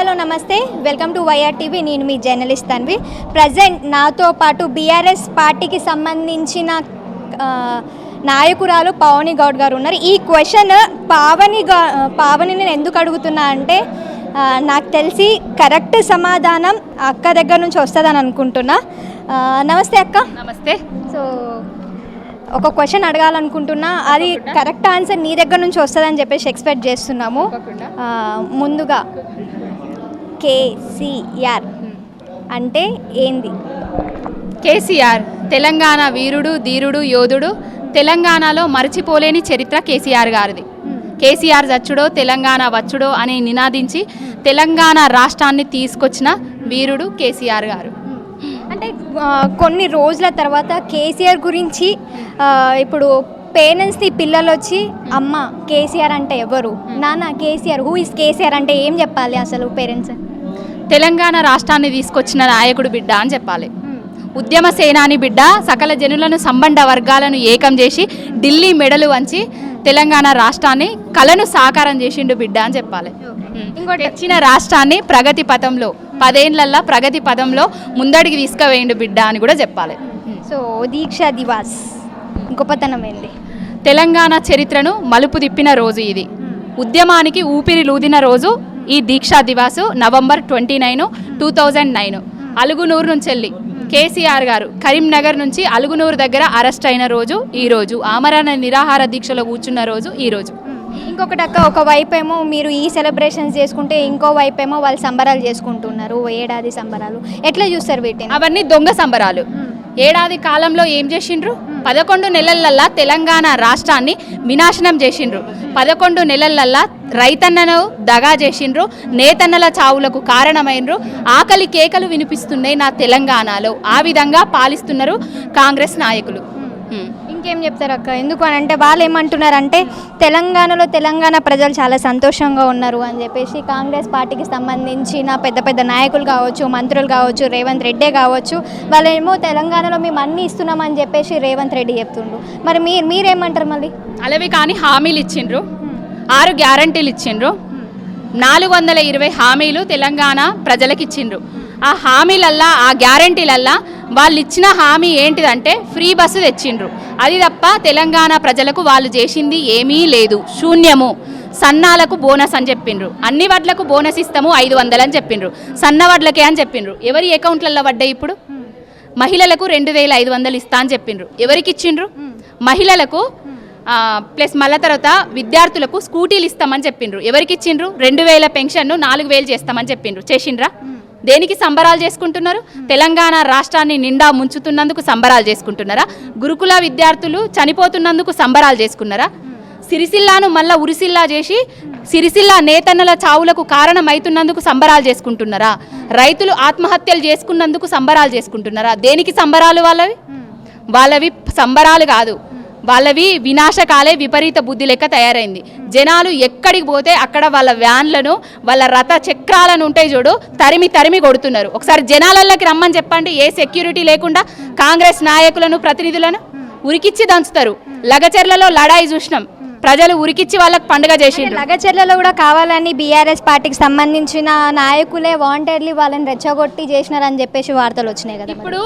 Hello నమస్తే. Welcome to YR TV. నేను మీ జర్నలిస్ట్ తన్వి. ప్రజెంట్ నాతో పాటు బీఆర్ఎస్ పార్టీకి సంబంధించిన నాయకురాలు పావని గౌడ్ గారు ఉన్నారు. ఈ క్వశ్చన్ పావని గా పావని నేను ఎందుకు అడుగుతున్నా అంటే నాకు తెలిసి కరెక్ట్ సమాధానం అక్క దగ్గర నుంచి వస్తుందని అనుకుంటున్నా. నమస్తే అక్క. నమస్తే. సో ఒక క్వశ్చన్ అడగాలనుకుంటున్నా. అది కరెక్ట్ ఆన్సర్ నీ దగ్గర నుంచి వస్తుందని చెప్పేసి ఎక్స్పెక్ట్ చేస్తున్నాము. ముందుగా కేసీఆర్ అంటే ఏంది? కేసీఆర్ తెలంగాణ వీరుడు ధీరుడు యోధుడు. తెలంగాణలో మరచిపోలేని చరిత్ర కేసీఆర్ గారిది. కేసీఆర్ చచ్చుడో తెలంగాణ వచ్చుడో అని నినాదించి తెలంగాణ రాష్ట్రాన్ని తీసుకొచ్చిన వీరుడు కేసీఆర్ గారు. అంటే కొన్ని రోజుల తర్వాత కేసీఆర్ గురించి ఇప్పుడు పేరెంట్స్ని పిల్లలు వచ్చి అమ్మ కేసీఆర్ అంటే ఎవరు? నాన్న కేసీఆర్ హూ ఇస్ కేసీఆర్ అంటే ఏం చెప్పాలి అసలు పేరెంట్స్? తెలంగాణ రాష్ట్రాన్ని తీసుకొచ్చిన నాయకుడు బిడ్డ అని చెప్పాలి. ఉద్యమ సేనాని బిడ్డ సకల జనులను సంబంధ వర్గాలను ఏకం చేసి ఢిల్లీ మెడలు వంచి తెలంగాణ రాష్ట్రాన్ని కలను సాకారం చేసిండు బిడ్డ అని చెప్పాలి. ఇంకోటి తెచ్చిన రాష్ట్రాన్ని ప్రగతి పథంలో పదేళ్ళల్లా ప్రగతి పథంలో ముందడికి తీసుకువేయండు బిడ్డ అని కూడా చెప్పాలి. సో దీక్ష దివాస్ గొప్పతనం ఏంది? తెలంగాణ చరిత్రను మలుపు తిప్పిన రోజు ఇది. ఉద్యమానికి ఊపిరి లూదిన రోజు ఈ దీక్షా దివాసు November twenty nine two thousand nine. Alugunur నుంచి వెళ్ళి కేసీఆర్ గారు కరీంనగర్ నుంచి అలుగునూరు దగ్గర అరెస్ట్ అయిన రోజు ఈ రోజు. ఆమరణ నిరాహార దీక్షలో కూర్చున్న రోజు ఈ రోజు. ఇంకొకటి అక్క ఒక వైపు ఏమో మీరు ఈ సెలబ్రేషన్స్ చేసుకుంటే ఇంకో వైపు ఏమో వాళ్ళు సంబరాలు చేసుకుంటున్నారు ఏడాది సంబరాలు. ఎట్లా చూస్తారు వీటిని? అవన్నీ దొంగ సంబరాలు. ఏడాది కాలంలో ఏం చేసిండ్రు? పదకొండు నెలలల్లా తెలంగాణ రాష్ట్రాన్ని వినాశనం చేసిండ్రు. పదకొండు నెలలల్లా రైతన్నను దగా చేసిండ్రు. నేతన్నల చావులకు కారణమైనరు ఆకలి కేకలు వినిపిస్తున్నాయి నా తెలంగాణలో. ఆ విధంగా పాలిస్తున్నారు కాంగ్రెస్ నాయకులు. ఇంకేం చెప్తారు అక్క? ఎందుకు అని అంటే వాళ్ళు ఏమంటున్నారంటే తెలంగాణలో తెలంగాణ ప్రజలు చాలా సంతోషంగా ఉన్నారు అని చెప్పేసి కాంగ్రెస్ పార్టీకి సంబంధించిన పెద్ద పెద్ద నాయకులు కావచ్చు మంత్రులు కావచ్చు రేవంత్ రెడ్డే కావచ్చు వాళ్ళేమో తెలంగాణలో మేము అన్నీ ఇస్తున్నామని చెప్పేసి రేవంత్ రెడ్డి చెప్తుండ్రు మరి మీరు మీరేమంటారు మళ్ళీ? అలావి కానీ హామీలు ఇచ్చిండ్రు. ఆరు గ్యారంటీలు ఇచ్చిండ్రు. నాలుగు వందల ఇరవై హామీలు తెలంగాణ ప్రజలకు ఇచ్చిండ్రు ఆ హామీలల్లా ఆ గ్యారంటీలల్లా వాళ్ళు ఇచ్చిన హామీ ఏంటిదంటే ఫ్రీ బస్సు తెచ్చిండ్రు. అది తప్ప తెలంగాణ ప్రజలకు వాళ్ళు చేసింది ఏమీ లేదు. శూన్యము. సన్నాలకు బోనస్ అని చెప్పిండ్రు. అన్ని వడ్లకు బోనస్ ఇస్తాము ఐదు వందలు అని చెప్పిండ్రు. సన్న వడ్లకే అని చెప్పిండ్రు. ఎవరి అకౌంట్లలో పడ్డాయి ఇప్పుడు? మహిళలకు రెండు వేల ఐదు వందలు ఇస్తా అని చెప్పిండ్రు. ఎవరికి ఇచ్చిండ్రు? మహిళలకు ప్లస్ మళ్ళా తర్వాత విద్యార్థులకు స్కూటీలు ఇస్తామని చెప్పిండ్రు. ఎవరికి ఇచ్చిండ్రు? రెండు వేల పెన్షన్ను నాలుగు వేలు చేస్తామని చెప్పిండ్రు. చేసిండ్రా? దేనికి సంబరాలు చేసుకుంటున్నారు? తెలంగాణ రాష్ట్రాన్ని నిండా ముంచుతున్నందుకు సంబరాలు చేసుకుంటున్నారా? గురుకుల విద్యార్థులు చనిపోతున్నందుకు సంబరాలు చేసుకున్నారా? సిరిసిల్లాను మళ్ళా ఉరిసిల్లా చేసి సిరిసిల్ల నేతన్నల చావులకు కారణమైతున్నందుకు సంబరాలు చేసుకుంటున్నారా? రైతులు ఆత్మహత్యలు చేసుకున్నందుకు సంబరాలు చేసుకుంటున్నారా? దేనికి సంబరాలు వాళ్ళవి? వాళ్ళవి సంబరాలు కాదు. వాళ్ళవి వినాశకాలే విపరీత బుద్ధి లెక్క తయారైంది. జనాలు ఎక్కడికి పోతే అక్కడ వాళ్ళ వ్యాన్లను వాళ్ళ రథ చక్రాలను ఉంటాయి చూడు తరిమి తరిమి కొడుతున్నారు. ఒకసారి జనాలలోకి రమ్మని చెప్పండి ఏ సెక్యూరిటీ లేకుండా కాంగ్రెస్ నాయకులను ప్రతినిధులను ఉరికిచ్చి దంచుతారు. లగచెర్లలో లడాయి చూసినాం. ప్రజలు ఉరికిచ్చి వాళ్ళకి పండుగ చేసిండ్రు. లగచర్లలో కూడా కావాలని బీఆర్ఎస్ పార్టీకి సంబంధించిన నాయకులే వాంటెడ్లీ వాళ్ళని రెచ్చగొట్టి చేసినారని చెప్పేసి వార్తలు వచ్చినాయి కదా. ఇప్పుడు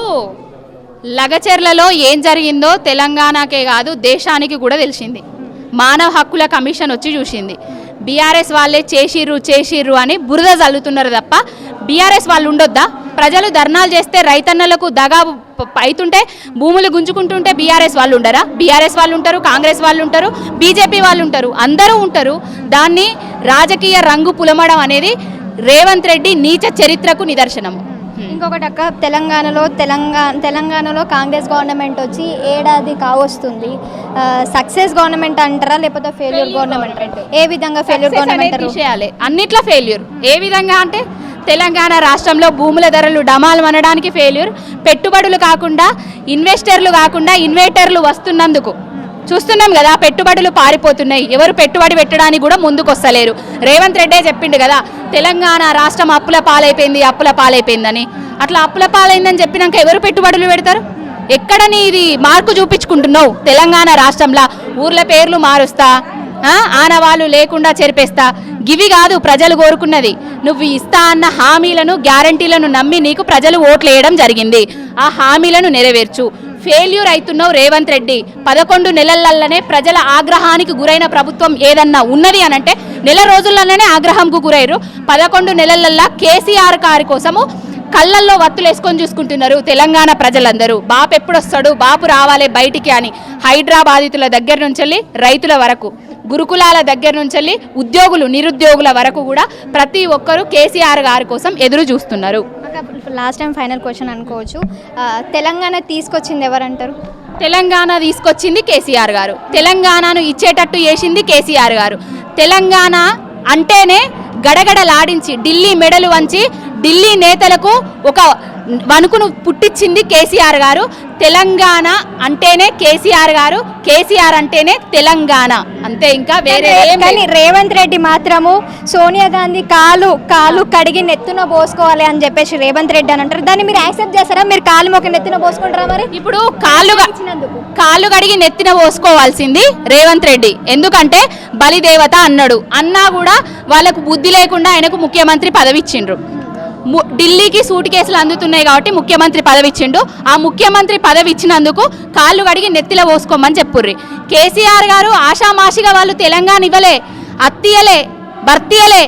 లగచెర్లలో ఏం జరిగిందో తెలంగాణకే కాదు దేశానికి కూడా తెలిసింది. మానవ హక్కుల కమిషన్ వచ్చి చూసింది. బీఆర్ఎస్ వాళ్ళే చేసిర్రు చేసిర్రు అని బురద చల్లుతున్నారు తప్ప బీఆర్ఎస్ వాళ్ళు ఉండొద్దా? ప్రజలు ధర్నాలు చేస్తే రైతన్నలకు దగా అవుతుంటే భూములు గుంజుకుంటుంటే బీఆర్ఎస్ వాళ్ళు ఉండరా? బీఆర్ఎస్ వాళ్ళు ఉంటారు కాంగ్రెస్ వాళ్ళు ఉంటారు బీజేపీ వాళ్ళు ఉంటారు అందరూ ఉంటారు. దాన్ని రాజకీయ రంగు పులమడం అనేది రేవంత్ రెడ్డి నీచ చరిత్రకు నిదర్శనము. ఇంకొకటి అక్క తెలంగాణలో తెలంగాణ తెలంగాణలో కాంగ్రెస్ గవర్నమెంట్ వచ్చి ఏడాది కావస్తుంది సక్సెస్ గవర్నమెంట్ అంటారా లేకపోతే ఫెయిల్యూర్ గవర్నమెంట్? ఏ విధంగా ఫెయిల్యూర్ గవర్నమెంట్ తీసేయాలి. అన్నిట్లో ఫెయిల్యూర్ ఏ విధంగా అంటే తెలంగాణ రాష్ట్రంలో భూముల ధరలు డమాలు అనడానికి ఫెయిల్యూర్ పెట్టుబడులు కాకుండా ఇన్వెస్టర్లు కాకుండా ఇన్వేటర్లు వస్తున్నందుకు. చూస్తున్నాం కదా పెట్టుబడులు పారిపోతున్నాయి. ఎవరు పెట్టుబడి పెట్టడానికి కూడా ముందుకొస్తలేరు. రేవంత్ రెడ్డే చెప్పిండు కదా తెలంగాణ రాష్ట్రం అప్పుల పాలైపోయింది అప్పుల పాలైపోయిందని. అట్లా అప్పుల పాలైందని చెప్పినాక ఎవరు పెట్టుబడులు పెడతారు? ఎక్కడ నీది మార్పు మార్కు చూపించుకుంటున్నావు? తెలంగాణ రాష్ట్రంలో ఊర్ల పేర్లు మారుస్తా ఆనవాళ్ళు లేకుండా చెరిపేస్తా. గివి కాదు ప్రజలు కోరుకున్నది. నువ్వు ఇస్తా అన్న హామీలను గ్యారంటీలను నమ్మి నీకు ప్రజలు ఓట్లు వేయడం జరిగింది. ఆ హామీలను నెరవేర్చు. ఫెయిల్యూర్ అవుతున్నావు రేవంత్ రెడ్డి. పదకొండు నెలలల్లనే ప్రజల ఆగ్రహానికి గురైన ప్రభుత్వం ఏదన్నా ఉన్నది అని అంటే నెల రోజుల్లోనే ఆగ్రహంకు గురైరు పదకొండు నెలలల్లా కేసీఆర్ గారి కోసము కళ్ళల్లో వత్తులేసుకొని చూసుకుంటున్నారు తెలంగాణ ప్రజలందరూ. బాపు ఎప్పుడు వస్తాడు బాపు రావాలి బయటికి అని హైడ్రా బాధితుల దగ్గర నుంచి రైతుల వరకు గురుకులాల దగ్గర నుంచి ఉద్యోగులు నిరుద్యోగుల వరకు కూడా ప్రతి ఒక్కరూ కేసీఆర్ గారి కోసం ఎదురు చూస్తున్నారు. లాస్ట్ టైం ఫైనల్ క్వశ్చన్ అనుకోవచ్చు. తెలంగాణ తీసుకొచ్చింది ఎవరంటారు? తెలంగాణ తీసుకొచ్చింది కేసీఆర్ గారు. తెలంగాణను ఇచ్చేటట్టు చేసింది కేసీఆర్ గారు. తెలంగాణ అంటేనే గడగడలాడించి ఢిల్లీ మెడలు వంచి ఢిల్లీ నేతలకు ఒక వణుకును పుట్టించింది కేసీఆర్ గారు. తెలంగాణ అంటేనే కేసీఆర్ గారు కేసీఆర్ అంటేనే తెలంగాణ. అంతే ఇంకా వేరే కానీ. రేవంత్ రెడ్డి మాత్రము సోనియా గాంధీ కాలు కాలు కడిగి నెత్తున పోసుకోవాలి అని చెప్పేసి రేవంత్ రెడ్డి అని అంటారు. దాన్ని మీరు యాక్సెప్ట్ చేస్తారా? మీరు కాలు మొక్క నెత్తున పోసుకుంటారా మరి? ఇప్పుడు ఇచ్చినందుకు. కాళ్ళు కడిగి నెత్తిన పోసుకోవాల్సింది రేవంత్ రెడ్డి. ఎందుకంటే బలిదేవత అన్నాడు. అన్నా కూడా వాళ్ళకు బుద్ధి లేకుండా ఆయనకు ముఖ్యమంత్రి పదవి ఇచ్చిండ్రు ము- ఢిల్లీకి సూట్ కేసులు అందుతున్నాయి కాబట్టి ముఖ్యమంత్రి పదవి ఇచ్చిండు ఆ ముఖ్యమంత్రి పదవి ఇచ్చినందుకు కాళ్ళు కడిగి నెత్తిలో పోసుకోమని చెప్పుర్రి. కేసీఆర్ గారు ఆషామాషిగా వాళ్ళు తెలంగాణ ఇవ్వలే అత్తియలే భర్తీయలే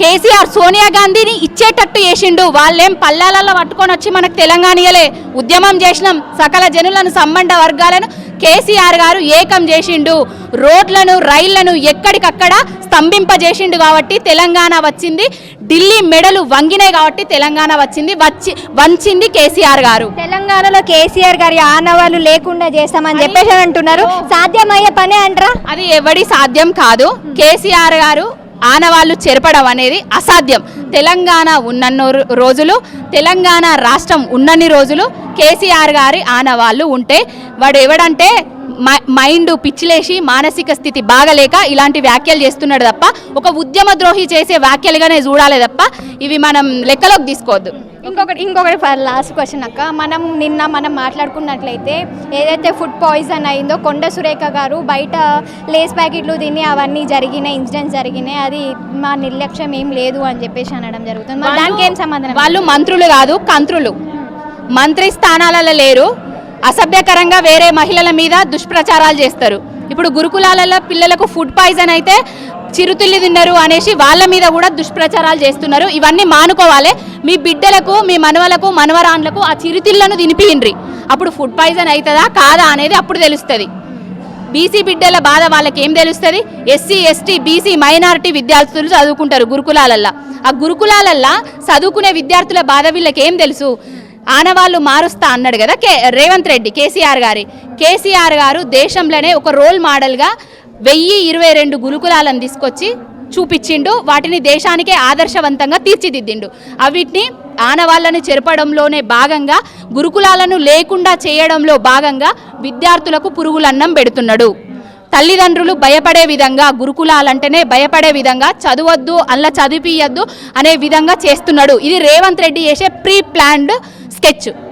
కేసీఆర్ సోనియా గాంధీని ఇచ్చేటట్టు చేసిండు. వాళ్ళేం పల్లాలలో పట్టుకొని వచ్చి మనకు తెలంగాణ ఇయ్యలే. ఉద్యమం చేసినాం. సకల జనులను సంబంధ వర్గాలను కేసీఆర్ గారు ఏకం చేసిండు. రోడ్లను రైళ్ళను ఎక్కడికక్కడ స్తంభింపజేసిండు కాబట్టి తెలంగాణ వచ్చింది. ఢిల్లీ మెడలు వంగినాయి కాబట్టి తెలంగాణ వచ్చింది. వచ్చి వంచింది కేసీఆర్ గారు. తెలంగాణలో కేసీఆర్ గారి ఆనవాళ్ళు లేకుండా చేస్తామని చెప్పేసి అంటున్నారు. సాధ్యమయ్యే పనే అంటారా? అది ఎవడి సాధ్యం కాదు. కేసీఆర్ గారు ఆనవాళ్ళు చెరపడం అనేది అసాధ్యం. తెలంగాణ ఉన్నన్ని రోజులు తెలంగాణ రాష్ట్రం ఉన్నన్ని రోజులు కేసీఆర్ గారి ఆనవాళ్ళు ఉంటే వాడు ఎవడంటే మ- మైండ్ పిచ్చిలేసి మానసిక స్థితి బాగలేక ఇలాంటి వ్యాఖ్యలు చేస్తున్నాడు తప్ప ఒక ఉద్యమ ద్రోహి చేసే వ్యాఖ్యలుగానే చూడాలి తప్ప ఇవి మనం లెక్కలోకి తీసుకోవద్దు. ఇంకొకటి ఇంకొకటి లాస్ట్ క్వశ్చన్ అక్క. మనం నిన్న మనం మాట్లాడుకున్నట్లయితే ఏదైతే ఫుడ్ పాయిజన్ అయిందో కొండ సురేఖ గారు బయట లేస్ ప్యాకెట్లు తిని అవన్నీ జరిగినాయి ఇన్సిడెంట్స్ జరిగినాయి అది మా నిర్లక్ష్యం ఏం లేదు అని చెప్పేసి అనడం జరుగుతుంది. దానికి ఏం సంబంధం వాళ్ళు మంత్రులు కాదు కంత్రులు. మంత్రి స్థానాలలో లేరు. అసభ్యకరంగా వేరే మహిళల మీద దుష్ప్రచారాలు చేస్తారు. ఇప్పుడు గురుకులాలలో పిల్లలకు ఫుడ్ పాయిజన్ అయితే చిరుతిల్లి తిన్నారు అనేసి వాళ్ళ మీద కూడా దుష్ప్రచారాలు చేస్తున్నారు. ఇవన్నీ మానుకోవాలి. మీ బిడ్డలకు మీ మనవలకు మనవరాన్లకు ఆ చిరుతిళ్ళను తినిపియండ్రి అప్పుడు ఫుడ్ పాయిజన్ అవుతుందా? కాదా అనేది అప్పుడు తెలుస్తుంది. బీసీ బిడ్డల బాధ వాళ్ళకి ఏం తెలుస్తుంది? ఎస్సీ ఎస్టీ బీసీ మైనారిటీ విద్యార్థులు చదువుకుంటారు గురుకులాలల్లో. ఆ గురుకులాలల్లో చదువుకునే విద్యార్థుల బాధ వీళ్ళకి ఏం తెలుసు? ఆనవాళ్ళు మారుస్తా అన్నాడు కదా కే రేవంత్ రెడ్డి కేసీఆర్ గారి. కేసీఆర్ గారు దేశంలోనే ఒక రోల్ మోడల్గా వెయ్యి ఇరవై రెండు గురుకులాలను తీసుకొచ్చి చూపించిండు. వాటిని దేశానికే ఆదర్శవంతంగా తీర్చిదిద్దిండు. అవిటిని ఆనవాళ్ళను చెరపడంలోనే భాగంగా గురుకులాలను లేకుండా చేయడంలో భాగంగా విద్యార్థులకు పురుగులన్నం పెడుతున్నాడు. తల్లిదండ్రులు భయపడే విధంగా గురుకులాలంటేనే భయపడే విధంగా చదవద్దు అల్ల చదివియద్దు అనే విధంగా చేస్తున్నాడు. ఇది రేవంత్ రెడ్డి చేసే ప్రీ ప్లాన్డ్ స్కెచ్.